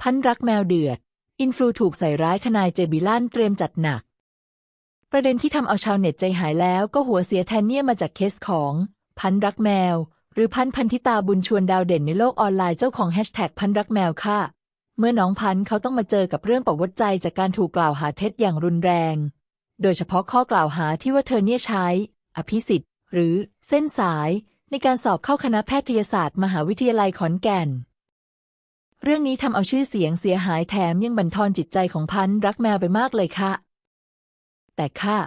พันรักแมวเดือด อินฟลูถูกใส่ร้ายทนายเจบิลันเตรียมจัดหนัก ประเด็นที่ทำเอาชาวเน็ตใจหายแล้วก็หัวเสียแทนเนี่ยมาจากเคสของ พันรักแมว หรือพันพันธิตาบุญชวนดาวเด่นในโลกออนไลน์เจ้าของแฮชแท็กพันรักแมวค่ะ เมื่อน้องพันเขาต้องมาเจอกับเรื่องประวัติใจจากการถูกกล่าวหาเท็จอย่างรุนแรง โดยเฉพาะข้อกล่าวหาที่ว่าเธอเนี่ยใช้ อภิสิทธิ์ หรือเส้นสาย ในการสอบเข้าคณะแพทยศาสตร์ มหาวิทยาลัยขอนแก่น เรื่องนี้ทำเอาชื่อเสียงเสียหายแถมยังบั่นทอนจิตใจของพันธุ์รักแมวไปมากเลยค่ะ แต่ค่ะ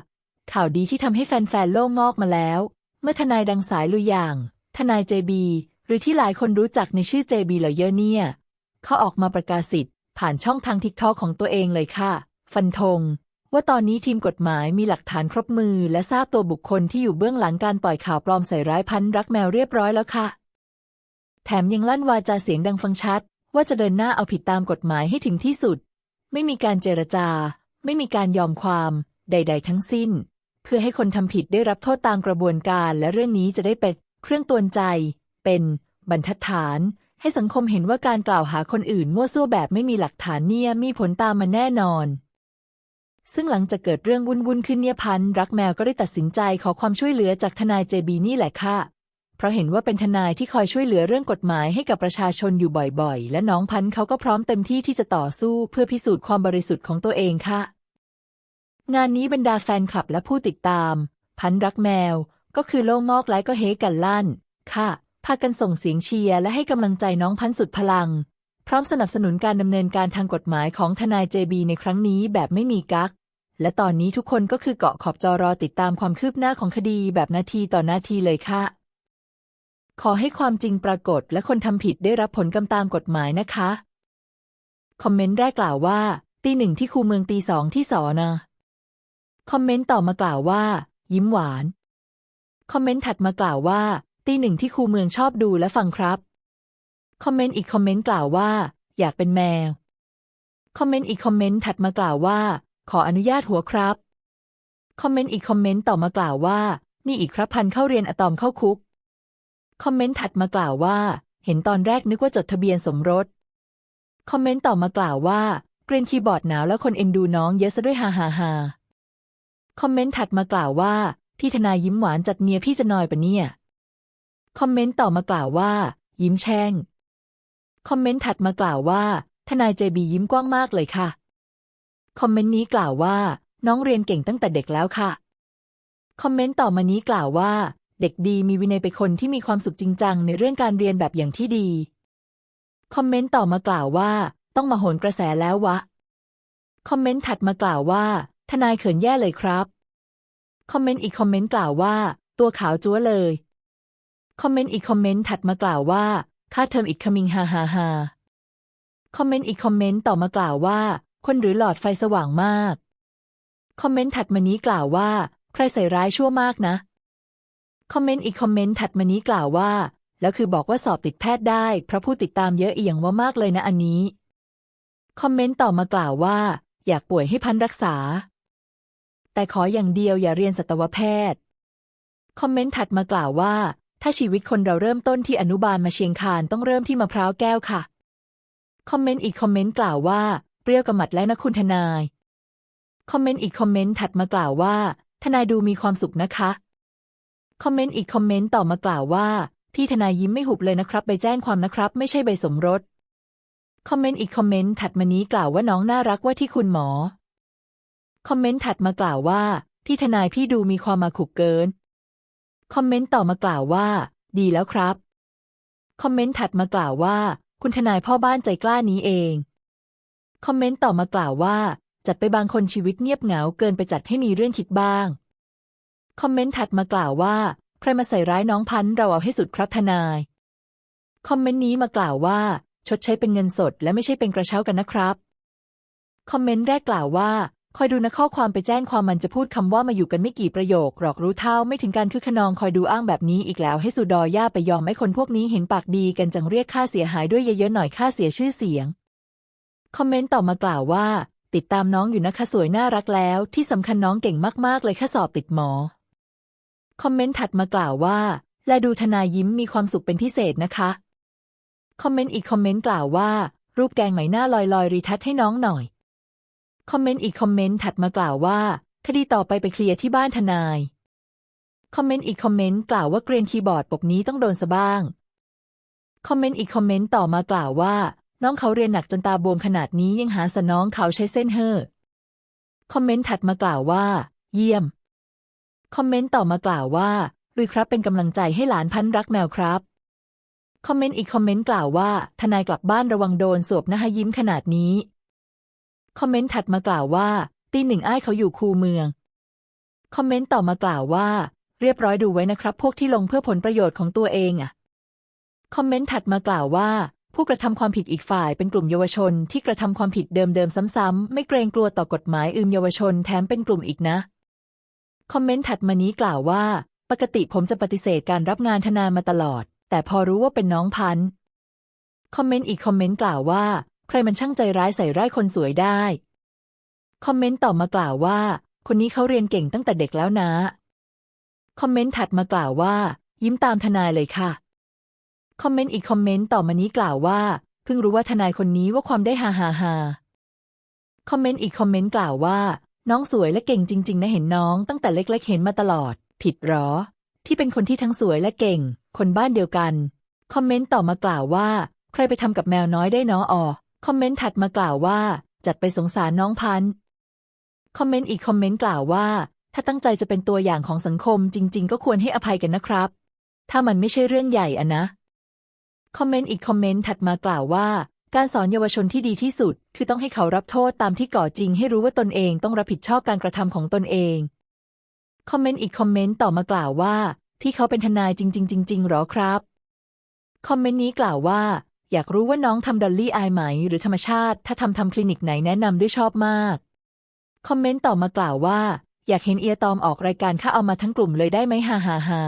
ข่าวดีที่ทำให้แฟนๆ โล่งงอกมาแล้ว เมื่อทนายดังสายลุยอย่าง ทนายเจบีหรือที่หลายคนรู้จักในชื่อเจบีเหลเยอร์เนี่ย เขาออกมาประกาศสิทธิ์ผ่านช่องทางทิกทอของตัวเองเลยค่ะ ฟันธงว่าตอนนี้ทีมกฎหมายมีหลักฐานครบมือ และทราบตัวบุคคลที่อยู่เบื้องหลังการปล่อยข่าวปลอมใส่ร้ายพันธุ์รักแมวเรียบร้อยแล้วค่ะ แถมยังลั่นวาจาเสียงดังฟังชัด ว่าจะเดินหน้าเอาผิดตามกฎหมายให้ถึงที่สุด ไม่มีการเจรจา ไม่มีการยอมความใด ๆ ทั้งสิ้น เพื่อให้คนทำผิดได้รับโทษตามกระบวนการและเรื่องนี้จะได้เป็นเครื่องตวนใจ เป็นบรรทัดฐานให้สังคมเห็นว่าการกล่าวหาคนอื่นมั่วซั่วแบบไม่มีหลักฐานเนี่ยมีผลตามมาแน่นอน ซึ่งหลังจากเกิดเรื่องวุ่นๆขึ้นเนี่ยพันรักแมวก็ได้ตัดสินใจขอความช่วยเหลือจากทนายเจบีนี่แหละค่ะ ราะเห็นว่าเป็นทนายที่คอยช่วยเหลือเรื่องกฎหมายให้กับประชาชนอยู่บ่อยๆ และน้องพันธ์เขาก็พร้อมเต็มที่ที่จะต่อสู้เพื่อพิสูจน์ความบริสุทธิ์ของตัวเองค่ะ งานนี้บรรดาแฟนคลับและผู้ติดตาม พันรักแมว ก็คือโล่งงอกไลก็เฮกันลั่น ค่ะ พากันส่งเสียงเชียร์และให้กำลังใจน้องพันสุดพลัง พร้อมสนับสนุนการดำเนินการทางกฎหมายของทนายเจบีในครั้งนี้แบบไม่มีกักและตอนนี้ทุกคนก็คือเกาะขอบจอรอติดตามความคืบหน้าของคดีแบบนาทีต่อนาทีเลยค่ะ ขอให้ความจริงปรากฏและคนทำผิดได้รับผลกรรมตามกฎหมายนะคะ คอมเมนต์แรกกล่าวว่า ตีหนึ่งที่คูเมืองตีสองที่สอนะคอมเมนต์ต่อมากล่าวว่า ยิ้มหวาน คอมเมนต์ถัดมากล่าวว่า ตีหนึ่งที่คูเมืองชอบดูและฟังครับ คอมเมนต์อีกคอมเมนต์กล่าวว่า อยากเป็นแมว คอมเมนต์อีกคอมเมนต์ถัดมากล่าวว่า ขออนุญาตหัวครับ คอมเมนต์อีกคอมเมนต์ต่อมากล่าวว่า มีอีกครับพันเข้าเรียนอะตอมเข้าคุก คอมเมนต์ถัดมากล่าวว่า เห็นตอนแรกนึกว่าจดทะเบียนสมรส คอมเมนต์ต่อมากล่าวว่าเกรีนคีย์บอร์ดหนาวแล้วคนเอ็นดูน้องเยอะซะด้วยฮาฮาฮาคอมเมนต์ถัดมากล่าวว่าพี่ทนายยิ้มหวานจัดเมียพี่จะนอยปะเนี่ย คอมเมนต์ต่อมากล่าวว่า ยิ้มแช่ง คอมเมนต์ถัดมากล่าวว่า ทนายเจบียิ้มกว้างมากเลยค่ะ คอมเมนต์นี้กล่าวว่า น้องเรียนเก่งตั้งแต่เด็กแล้วค่ะ คอมเมนต์ต่อมานี้กล่าวว่า เด็กดีมีวินัยเป็นคนที่มีความสุขจริงจังในเรื่องการเรียนแบบอย่างที่ดี คอมเมนต์ต่อมากล่าวว่า ต้องมาโหนกระแสแล้ววะ คอมเมนต์ถัดมากล่าวว่า ทนายเขินแย่เลยครับ คอมเมนต์อีกคอมเมนต์กล่าวว่า ตัวขาวจั๊วเลย คอมเมนต์อีกคอมเมนต์ถัดมากล่าวว่า ค่าเทอมอีกคมิงฮาฮาฮาคอมเมนต์อีกคอมเมนต์ต่อมากล่าวว่า คนหรือหลอดไฟสว่างมาก คอมเมนต์ถัดมานี้กล่าวว่า ใครใส่ร้ายชั่วมากนะ คอมเมนต์อีกคอมเมนต์ถัดมานี้กล่าวว่า แล้วคือบอกว่าสอบติดแพทย์ได้ เพราะผู้ติดตามเยอะเอียงว่ามากเลยนะอันนี้ คอมเมนต์ต่อมากล่าวว่า อยากป่วยให้พันรักษา แต่ขออย่างเดียวอย่าเรียนสัตวแพทย์ คอมเมนต์ถัดมากล่าวว่า ถ้าชีวิตคนเราเริ่มต้นที่อนุบาลมาเชียงคานต้องเริ่มที่มะพร้าวแก้วค่ะ คอมเมนต์อีกคอมเมนต์กล่าวว่า เปรี้ยวกระหมัดและนะคุณทนาย คอมเมนต์อีกคอมเมนต์ถัดมากล่าวว่า ทนายดูมีความสุขนะคะ คอมเมนต์อีกคอมเมนต์ต่อมากล่าวว่า พี่ทนายยิ้มไม่หุบเลยนะครับ ไปแจ้งความนะครับ ไม่ใช่ใบสมรส คอมเมนต์อีกคอมเมนต์ถัดมานี้กล่าวว่าน้องน่ารักว่าที่คุณหมอ คอมเมนต์ถัดมากล่าวว่า พี่ทนายพี่ดูมีความมาขุกเกิน คอมเมนต์ต่อมากล่าวว่า ดีแล้วครับ คอมเมนต์ถัดมากล่าวว่า คุณทนายพ่อบ้านใจกล้านี้เอง คอมเมนต์ต่อมากล่าวว่า จัดไปบางคนชีวิตเงียบเหงาเกินไปจัดให้มีเรื่องคิดบ้าง คอมเมนต์ถัดมากล่าวว่า ใครมาใส่ร้ายน้องพันธ์เราเอาให้สุดครับทนาย คอมเมนต์นี้มากล่าวว่า ชดใช้เป็นเงินสดและไม่ใช่เป็นกระเช้ากันนะครับ คอมเมนต์แรกกล่าวว่า คอยดูนะข้อความไปแจ้งความมันจะพูดคำว่ามาอยู่กันไม่กี่ประโยคหรอกรู้เท่าไม่ถึงการคึกขนองคอยดูอ้างแบบนี้อีกแล้วให้สุดอย่าไปยอมให้คนพวกนี้เห็นปากดีกันจังเรียกค่าเสียหายด้วยเยอะๆหน่อยค่าเสียชื่อเสียง คอมเมนต์ต่อมากล่าวว่าติดตามน้องอยู่นะคะสวยน่ารักแล้ว ที่สำคัญน้องเก่งมาก ๆ เลยค่ะสอบติดหมอ คอมเมนต์ถัดมากล่าวว่า และดูทนายยิ้มมีความสุขเป็นพิเศษนะคะ คอมเมนต์อีกคอมเมนต์กล่าวว่า รูปแกงไหมหน้าลอยลอยรีทัชให้น้องหน่อย คอมเมนต์อีกคอมเมนต์ถัดมากล่าวว่า คดีต่อไปไปเคลียร์ที่บ้านทนาย คอมเมนต์อีกคอมเมนต์กล่าวว่าเกรียนคีย์บอร์ดปกนี้ต้องโดนซะบ้าง คอมเมนต์อีกคอมเมนต์ต่อมากล่าวว่า น้องเขาเรียนหนักจนตาบวมขนาดนี้ยังหาสน้องเขาใช้เส้นเห่อ คอมเมนต์ถัดมากล่าวว่า เยี่ยม คอมเมนต์ต่อมากล่าวว่าลุยครับเป็นกำลังใจให้หลานพันรักแมวครับ คอมเมนต์อีกคอมเมนต์กล่าวว่า ทนายกลับบ้านระวังโดนสวบนะฮะยิ้มขนาดนี้ คอมเมนต์ถัดมากล่าวว่า ตีหนึ่งอ้ายเขาอยู่คูเมือง คอมเมนต์ต่อมากล่าวว่า เรียบร้อยดูไว้นะครับ พวกที่ลงเพื่อผลประโยชน์ของตัวเองอะคอมเมนต์ถัดมากล่าวว่า ผู้กระทำความผิดอีกฝ่ายเป็นกลุ่มเยาวชนที่กระทำความผิดเดิมๆซ้ำๆไม่เกรงกลัวต่อกฎหมายอืมเยาวชนแถมเป็นกลุ่มอีกนะ คอมเมนต์ถัดมานี้กล่าวว่า ปกติผมจะปฏิเสธการรับงานทนายมาตลอด แต่พอรู้ว่าเป็นน้องพันธ์คอมเมนต์อีกคอมเมนต์กล่าวว่า ใครมันช่างใจร้ายใส่ร้ายคนสวยได้ คอมเมนต์ต่อมากล่าวว่า คนนี้เขาเรียนเก่งตั้งแต่เด็กแล้วนะ คอมเมนต์ถัดมากล่าวว่า ยิ้มตามทนายเลยค่ะ คอมเมนต์อีกคอมเมนต์ต่อมานี้กล่าวว่า เพิ่งรู้ว่าทนายคนนี้ว่าความได้ฮาฮาฮาคอมเมนต์อีกคอมเมนต์กล่าวว่า น้องสวยและเก่งจริง ๆ นะเห็นน้องตั้งแต่เล็ก ๆ เห็นมาตลอด ผิดหรอ ที่เป็นคนที่ทั้งสวยและเก่ง คนบ้านเดียวกัน คอมเมนต์ต่อมากล่าวว่า ใครไปทำกับแมวน้อยได้เนาะออคอมเมนต์ถัดมากล่าวว่า จัดไปสงสารน้องพันคอมเมนต์อีกคอมเมนต์กล่าวว่า ถ้าตั้งใจจะเป็นตัวอย่างของสังคมจริง ๆ ก็ควรให้อภัยกันนะครับ ถ้ามันไม่ใช่เรื่องใหญ่อะนะ คอมเมนต์อีกคอมเมนต์ถัดมากล่าวว่า การสอนเยาวชนที่ดีที่สุด คือต้องให้เขารับโทษตามที่ก่อจริง ให้รู้ว่าตนเองต้องรับผิดชอบการกระทำของตนเอง คอมเมนต์อีกคอมเมนต์ต่อมากล่าวว่า ที่เขาเป็นทนายจริง ๆ จริงๆหรอครับ คอมเมนต์นี้กล่าวว่า อยากรู้ว่าน้องทำดอลลี่อายไหม หรือธรรมชาติ ถ้าทำทำคลินิกไหนแนะนำด้วยชอบมาก คอมเมนต์ต่อมากล่าวว่า อยากเห็นเอียตอมออกรายการข้าเอามาทั้งกลุ่มเลยได้ไหมฮ่าฮ่าฮ่า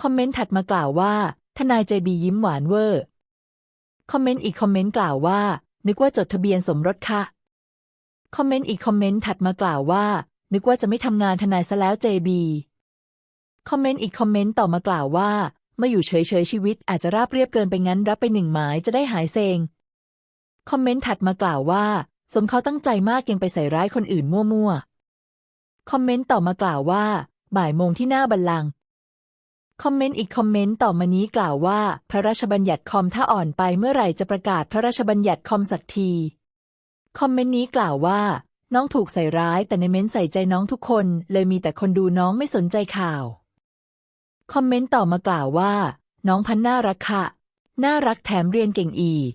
คอมเมนต์ถัดมากล่าวว่า ทนายใจบียิ้มหวานเวอร์ คอมเมนต์อีกคอมเมนต์กล่าวว่า นึกว่าจดทะเบียนสมรสค่ะ คอมเมนต์อีกคอมเมนต์ถัดมากล่าวว่า นึกว่าจะไม่ทำงานทนายซะแล้วเจบีคอมเมนต์อีกคอมเมนต์ต่อมากล่าวว่าเมื่ออยู่เฉยๆชีวิตอาจจะราบเรียบเกินไปงั้นรับไปหนึ่งหมายจะได้หายเซง คอมเมนต์ถัดมากล่าวว่า สมเขาตั้งใจมากยังไปใส่ร้ายคนอื่นมั่วๆ คอมเมนต์ต่อมากล่าวว่า บ่ายโมงที่หน้าบัลลังก์ คอมเมนต์อีกคอมเมนต์ต่อมานี้กล่าวว่า พระราชบัญญัติคอมถ้าอ่อนไปเมื่อไหร่จะประกาศพระราชบัญญัติคอมสักที คอมเมนต์นี้กล่าวว่า น้องถูกใส่ร้ายแต่ในเม้นใส่ใจน้องทุกคน เลยมีแต่คนดูน้องไม่สนใจข่าว คอมเมนต์ต่อมากล่าวว่า น้องพันน่ารักค่ะ น่ารักแถมเรียนเก่งอีก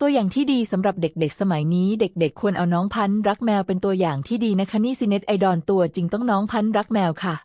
ตัวอย่างที่ดีสำหรับเด็กๆ สมัยนี้เด็กๆ ควรเอาน้องพันรักแมวเป็นตัวอย่างที่ดีนะคะนี่ซิเน็ตไอดอนตัวจริงต้องน้องพันรักแมวค่ะ